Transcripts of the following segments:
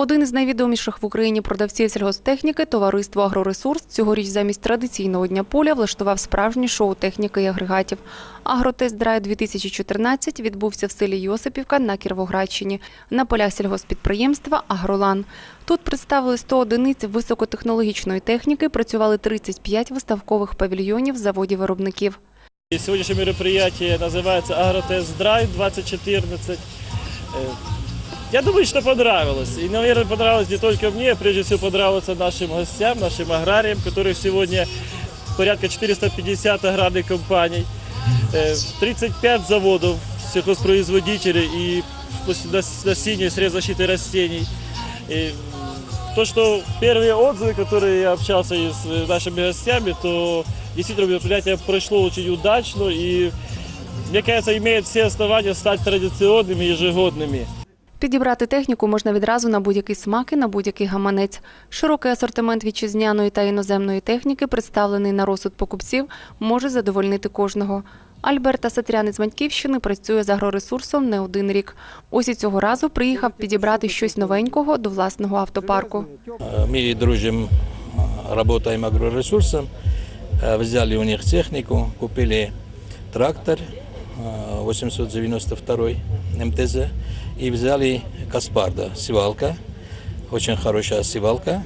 Один із найвідоміших в Україні продавців сільгосптехніки товариство Агроресурс цьогоріч замість традиційного дня поля влаштував справжнє шоу техніки і агрегатів. Агротест Драйв 2014 відбувся в селі Йосипівка на Кіровоградщині на полях сільгоспідприємства Агролан. Тут представили 100 одиниць високотехнологічної техніки, працювали 35 виставкових павільйонів заводів-виробників. И Сегодняшнее мероприятие называется Агротест Драйв 2014. Э, Я думаю, что понравилось. И, наверное, понравилось не только мне, а прежде всего понравилось нашим гостям, нашим аграриям, которых сегодня порядка 450 аграрных компаний, э, 35 заводов сельхозпроизводителей и насения и средств защиты растений. И то, что первые отзывы, которые я общался и с э, нашими гостями, то действительно мероприятие прошло очень удачно и, мне кажется, имеет все основания стать традиционными ежегодными. Підібрати техніку можна відразу на будь-який смак і на будь-який гаманець. Широкий асортимент вітчизняної та іноземної техніки, представлений на розсуд покупців, може задовольнити кожного. Альберта Сатрянець з Маньківщини працює з агроресурсом не один рік. Ось і цього разу приїхав підібрати щось новенького до власного автопарку. Мы дружим, работаем агроресурсом, Э, взяли у них технику, купили трактор э, 892 МТЗ и взяли Каспарда, севалка, очень хорошая севалка,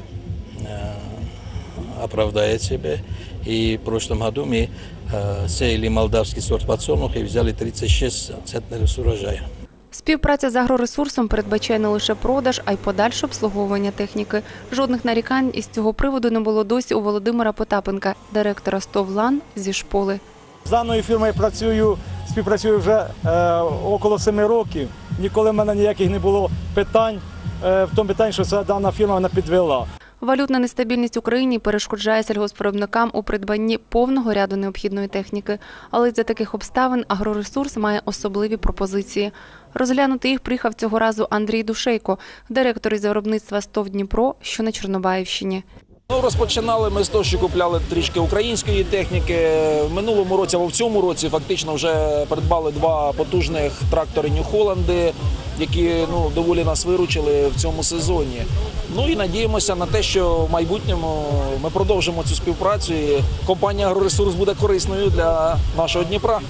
э, оправдает себя. И в прошлом году мы э, сеяли молдавский сорт подсолнуха и взяли 36 центнеров с урожая. Співпраця з агроресурсом передбачає не лише продаж, а й подальше обслуговування техніки. Жодних нарікань із цього приводу не було досі у Володимира Потапенка, директора «Стовлан» зі шполи. З даною фірмою працюю, співпрацюю вже е, около семи років. Ніколи в мене ніяких не було питань е, в тому питанні, що ця дана фірма вона підвела. Валютна нестабільність Україні перешкоджає сільгоспвиробникам у придбанні повного ряду необхідної техніки. Але за таких обставин агроресурс має особливі пропозиції. Розглянути їх приїхав цього разу Андрій Душейко, директор із виробництва «Стов Дніпро», що на Чорнобаївщині. Ну, розпочинали ми з того, що купляли трішки української техніки. В минулому році або в цьому році фактично вже придбали два потужних трактори Holland, які ну, доволі нас виручили в цьому сезоні. Ну і надіємося на те, що в майбутньому ми продовжимо цю співпрацю. і Компанія Агроресурс буде корисною для нашого Дніпра.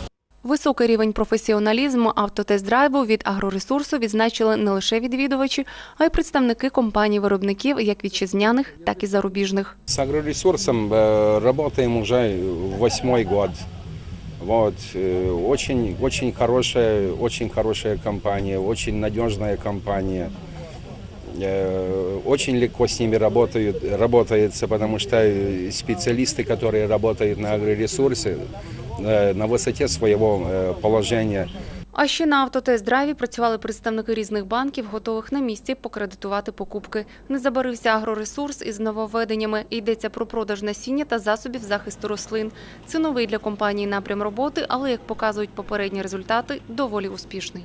Високий рівень професіоналізму автотест-драйву від агроресурсу відзначили не лише відвідувачі, а й представники компаній-виробників як вітчизняних, так і зарубіжних. С агроресурсом э, работаем уже восьмой год. Вот, э, очень, очень хорошая, очень хорошая компания, очень надежная компания. Э, Очень легко с ними работают, работается, потому что э, специалисты, которые работают на агроресурсе, э, на висоті свого положення. А ще на автотест-драйві працювали представники різних банків, готових на місці покредитувати покупки. Не забарився агроресурс із нововведеннями. Йдеться про продаж насіння та засобів захисту рослин. Це новий для компанії напрям роботи, але як показують попередні результати, доволі успішний.